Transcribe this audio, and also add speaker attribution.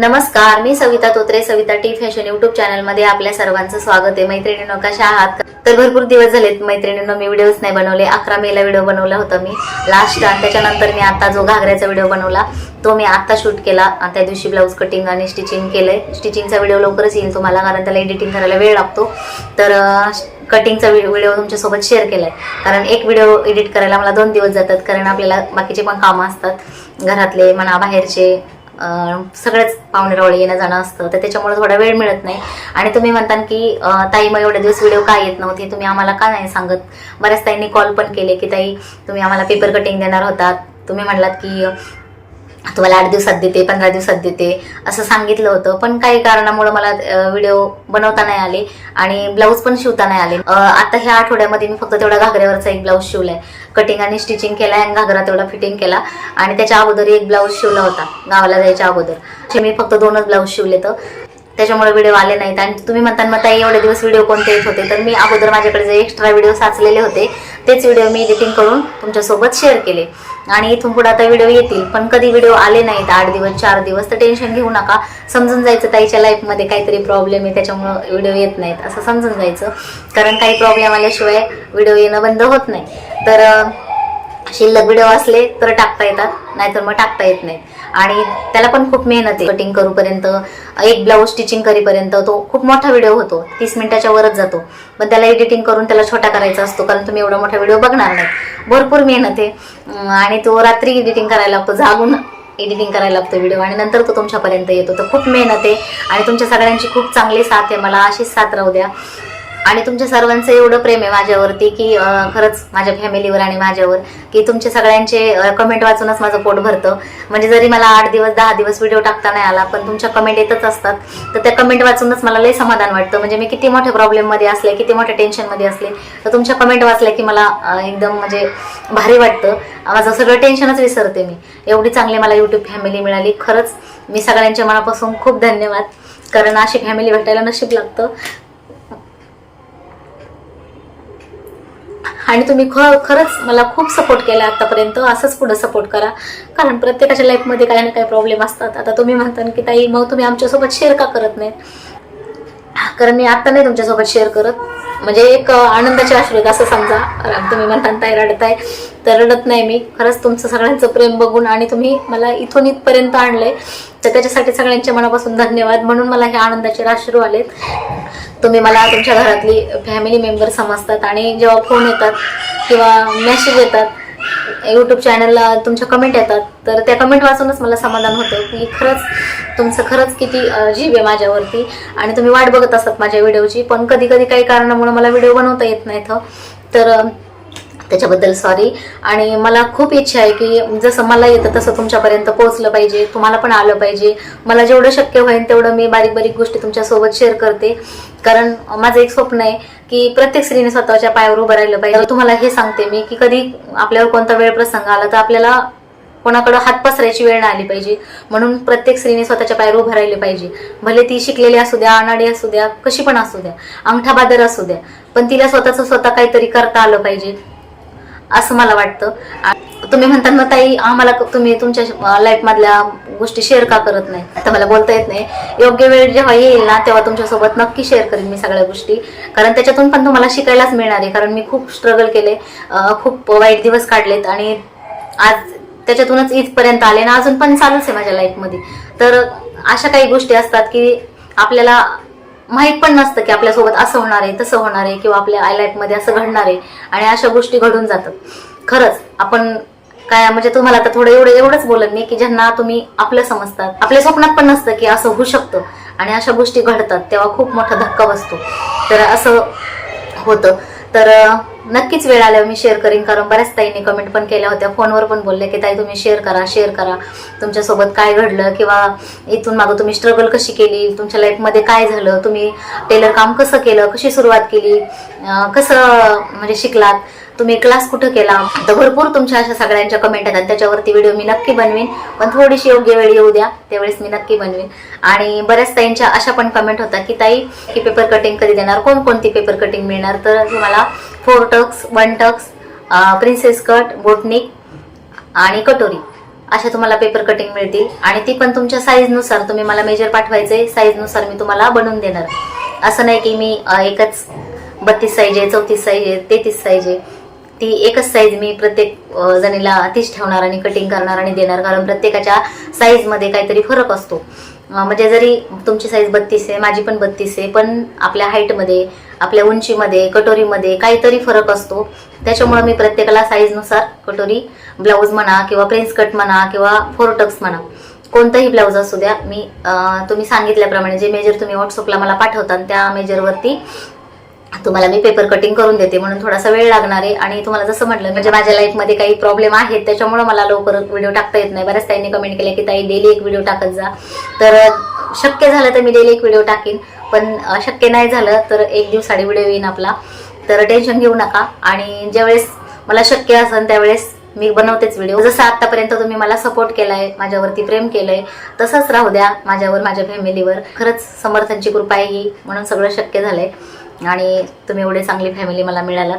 Speaker 1: नमस्कार मी Savita Totre Savita T fashion YouTube चॅनलमध्ये आपल्या सर्वांचं स्वागत आहे. मैत्रिणींनो कशा आहात? तर भरपूर दिवस झालेत मैत्रिणींनो मी व्हिडिओज नाही बनवले. अकरा मेला व्हिडिओ बनवला होता मी. लास्ट त्याच्यानंतर मी आता जो घागऱ्याचा व्हिडिओ बनवला तो मी आता शूट केला. त्या दिवशी ब्लाऊज कटिंग आणि स्टिचिंग केलंय. स्टिचिंगचा व्हिडिओ लवकरच येईल तुम्हाला कारण त्याला एडिटिंग करायला वेळ लागतो. तर कटिंगचा व्हिडिओ तुमच्यासोबत शेअर केलाय. कारण एक व्हिडिओ एडिट करायला मला दोन दिवस जातात कारण आपल्याला बाकीचे पण कामं असतात. घरातले म्हणा बाहेरचे. सगळेच पाहुणेरावळे येणं जाणं असतं तर त्याच्यामुळे थोडा वेळ मिळत नाही. आणि तुम्ही म्हणता की ताई मग एवढे दिवस व्हिडिओ का येत नव्हते तुम्ही आम्हाला का नाही सांगत? बऱ्याच ताईंनी कॉल पण केले की ताई तुम्ही आम्हाला पेपर कटिंग देणार होतात. तुम्ही म्हणलात की तुम्हाला आठ दिवसात देते पंधरा दिवसात देते असं सांगितलं होतं. पण काही कारणामुळे मला व्हिडिओ बनवता नाही आले आणि ब्लाऊज पण शिवता नाही आले. आता ह्या आठवड्यामध्ये मी फक्त तेवढा घागऱ्यावरचा एक ब्लाऊज शिवलाय. कटिंग आणि स्टिचिंग केलाय आणि घागरा तेवढा फिटिंग केला. आणि त्याच्या अगोदर एक ब्लाऊज शिवला होता गावाला जायच्या अगोदर. मी फक्त दोनच ब्लाऊज शिवले तर. त्याच्यामुळे व्हिडिओ आले नाहीत. आणि तुम्ही म्हणता मग ताई एवढे दिवस व्हिडिओ कोणते येत होते? तर मी अगोदर माझ्याकडे जे एक्स्ट्रा व्हिडिओ साचलेले होते तेच व्हिडिओ मी एडिटिंग करून तुमच्यासोबत शेअर केले. आणि इथून पुढे आता व्हिडिओ येतील. पण कधी व्हिडिओ आले नाहीत आठ दिवस चार दिवस तर टेन्शन घेऊ नका. समजून जायचं ताईच्या लाईफमध्ये काहीतरी प्रॉब्लेम आहे त्याच्यामुळं व्हिडिओ येत नाहीत. असं समजून जायचं. कारण काही प्रॉब्लेम आल्याशिवाय व्हिडिओ येणं बंद होत नाही. तर शिल्लक व्हिडिओ असले तर टाकता येतात नाहीतर मग टाकता येत नाहीत. आणि त्याला पण खूप मेहनत आहे. कटिंग करूपर्यंत एक ब्लाऊज स्टिचिंग करीपर्यंत तो खूप मोठा व्हिडिओ होतो. तीस मिनिटाच्या वरच जातो. पण त्याला एडिटिंग करून त्याला छोटा करायचा असतो कारण तुम्ही एवढा मोठा व्हिडिओ बघणार नाही. भरपूर मेहनत आहे. आणि तो रात्री एडिटिंग करायला लागतो जागून एडिटिंग करायला लागतो व्हिडिओ आणि नंतर तो तुमच्यापर्यंत येतो. तर खूप मेहनत आहे. आणि तुमच्या सगळ्यांची खूप चांगली साथ आहे. मला अशीच साथ राहू द्या. आणि तुमच्या सर्वांचं एवढं प्रेम आहे माझ्यावरती की खरंच माझ्या फॅमिलीवर आणि माझ्यावर की तुमचे सगळ्यांचे कमेंट वाचूनच माझं पोट भरतं. म्हणजे जरी मला आठ दिवस दहा दिवस व्हिडिओ टाकता नाही आला पण तुमच्या कमेंट येतच असतात. तर त्या कमेंट वाचूनच मला लय समाधान वाटतं. म्हणजे मी किती मोठ्या प्रॉब्लेममध्ये असले किती मोठ्या टेन्शनमध्ये असले तर तुमच्या कमेंट वाचल्या की मला एकदम म्हणजे भारी वाटतं. माझं सगळं टेन्शनच विसरते मी. एवढी चांगली मला यूट्यूब फॅमिली मिळाली. खरंच मी सगळ्यांच्या मनापासून खूप धन्यवाद. कारण अशी फॅमिली भेटायला नशीब लागतं. आणि तुम्ही ख खरंच मला खूप सपोर्ट केला आतापर्यंत. असंच पुढे सपोर्ट करा. कारण प्रत्येकाच्या लाईफमध्ये काही ना काही प्रॉब्लेम असतात. आता तुम्ही म्हणता की ताई मग तुम्ही आमच्यासोबत शेअर का करत नाही कारण मी आत्ता नाही तुमच्यासोबत शेअर करत. म्हणजे एक आनंदाचे अश्रू असं समजा. तुम्ही म्हणता ताई रडताय. तर रडत नाही मी. खरंच तुमचं सगळ्यांचं प्रेम बघून आणि तुम्ही मला इथून इथपर्यंत आणलंय. तर त्याच्यासाठी सगळ्यांच्या मनापासून धन्यवाद. म्हणून मला हे आनंदाचे अश्रू आलेत. तुम्ही मला तुमच्या घरातली फॅमिली मेंबर समजतात आणि जेव्हा फोन येतात किंवा मेसेज येतात यूट्यूब चॅनलला तुमच्या कमेंट येतात. तर त्या कमेंट वाचूनच मला समाधान होतं की खरंच तुमचं खरंच किती जीव आहे माझ्यावरती. आणि तुम्ही वाट बघत असतात माझ्या व्हिडिओची पण कधी कधी काही कारणामुळे मला व्हिडिओ बनवता येत नाही तर त्याच्याबद्दल सॉरी आणि मला खूप इच्छा आहे की जसं मला येतं तसं तुमच्यापर्यंत पोहोचलं पाहिजे तुम्हाला पण आलं पाहिजे. मला जेवढं शक्य होईल तेवढं मी बारीक बारीक गोष्टी तुमच्यासोबत शेअर करते. कारण माझं एक स्वप्न आहे की प्रत्येक स्त्रीने स्वतःच्या पायावर उभं राहिलं पाहिजे. तुम्हाला हे सांगते मी की कधी आपल्यावर कोणता वेळ प्रसंग आला तर आपल्याला कोणाकडं हात पसरायची वेळ नाही आली पाहिजे. म्हणून प्रत्येक स्त्रीने स्वतःच्या पायावर उभं राहिले पाहिजे. भले ती शिकलेली असू द्या अनाडी असू द्या कशी पण असू द्या अंगठा बादर असू द्या पण तिला स्वतःचं स्वतः काहीतरी करता आलं पाहिजे. असं मला वाटतं. तुम्ही म्हणतात ना ताई आम्हाला तुम्ही तुमच्या लाईफ मधल्या गोष्टी शेअर का करत नाही? आता मला बोलता येत नाही. योग्य वेळ जेव्हा येईल ना तेव्हा तुमच्यासोबत नक्की शेअर करेन मी सगळ्या गोष्टी. कारण त्याच्यातून पण तुम्हाला शिकायलाच मिळणार आहे. कारण मी खूप स्ट्रगल केले खूप वाईट दिवस काढलेत आणि आज त्याच्यातूनच इथपर्यंत आले ना अजून पण चालूच आहे माझ्या लाईफमध्ये तर अशा काही गोष्टी असतात की आपल्याला माहीत पण नसतं की आपल्यासोबत असं होणार आहे तसं होणार आहे किंवा आपल्या आय लाईफमध्ये असं घडणार आहे. आणि अशा गोष्टी घडून जातात. खरंच आपण काय म्हणजे तुम्हाला आता थोडं एवढं एवढंच बोलत नाही की ज्यांना तुम्ही आपलं समजतात. आपल्या स्वप्नात पण नसतं की असं होऊ शकतं. आणि अशा गोष्टी घडतात तेव्हा खूप मोठा धक्का बसतो. तर असं होतं. तर नक्कीच वेळ आल्यावर मी शेअर करीन कारण बऱ्याच ताईंनी कमेंट पण केल्या होत्या. फोनवर पण बोलले की ताई तुम्ही शेअर करा शेअर करा. तुमच्यासोबत काय घडलं किंवा इथून मागं तुम्ही स्ट्रगल कशी केली? तुमच्या लाईफमध्ये काय झालं? तुम्ही टेलर काम कसं केलं? कशी सुरुवात केली? कसं म्हणजे शिकलात? तुम्ही क्लास कुठं केला? तर भरपूर तुमच्या अशा सगळ्यांच्या कमेंट येतात. त्याच्यावरती व्हिडिओ मी नक्की बनवीन. पण थोडीशी योग्य वेळ येऊ द्या. त्यावेळेस मी नक्की बनवीन. आणि बऱ्याच ताईंच्या अशा पण कमेंट होतात की ताई की पेपर कटिंग कधी देणार? कोणकोणती पेपर कटिंग मिळणार? तर तुम्हाला four tucks one tucks princess cut boat neck आणि कटोरी. अशा तुम्हाला पेपर कटिंग मिळतील. आणि ती पण तुमच्या साईजनुसार तुम्ही मला मेजर पाठवायचे. साईजनुसार मी तुम्हाला बनवून देणार. असं नाही की मी एकच बत्तीस साईज आहे चौतीस साईज आहे तेहतीस साईज आहे. ती एकच साईज मी प्रत्येक जणीला तीच ठेवणार आणि कटिंग करणार आणि देणार. कारण प्रत्येकाच्या साईजमध्ये काहीतरी फरक असतो. म्हणजे जरी तुमची साईज बत्तीस आहे माझी पण बत्तीस आहे पण आपल्या हाईटमध्ये आपल्या उंचीमध्ये कटोरीमध्ये काहीतरी फरक असतो. त्याच्यामुळे मी प्रत्येकाला साईजनुसार कटोरी ब्लाऊज म्हणा किंवा प्रिन्स कट म्हणा किंवा फोरटक्स म्हणा कोणतंही ब्लाऊज असू द्या मी तुम्ही सांगितल्याप्रमाणे जे मेजर तुम्ही व्हॉट्सअपला मला पाठवता त्या मेजरवरती तुम्हाला मी पेपर कटिंग करून देते म्हणून थोडासा वेळ लागणार आहे. आणि तुम्हाला जसं म्हटलं म्हणजे माझ्या लाईफमध्ये काही प्रॉब्लेम आहेत त्याच्यामुळे मला लवकर व्हिडिओ टाकता येत नाही. बऱ्याच ताईंनी कमेंट केलं की ताई डेली एक व्हिडिओ टाकत जा. तर शक्य झालं तर मी डेली एक व्हिडिओ टाकीन. पण शक्य नाही झालं तर एक दिवसाडी व्हिडिओ येईन आपला. तर टेन्शन घेऊ नका. आणि ज्यावेळेस मला शक्य असेल त्यावेळेस मी बनवतेच व्हिडिओ जसं आतापर्यंत तुम्ही मला सपोर्ट केलाय माझ्यावरती प्रेम केलंय तसंच राहू द्या माझ्यावर माझ्या फॅमिलीवर खरंच समर्थांची कृपा आहे ही म्हणून सगळं शक्य झालंय. आणि तुम्ही एवढे चांगली फॅमिली मला मिळालात.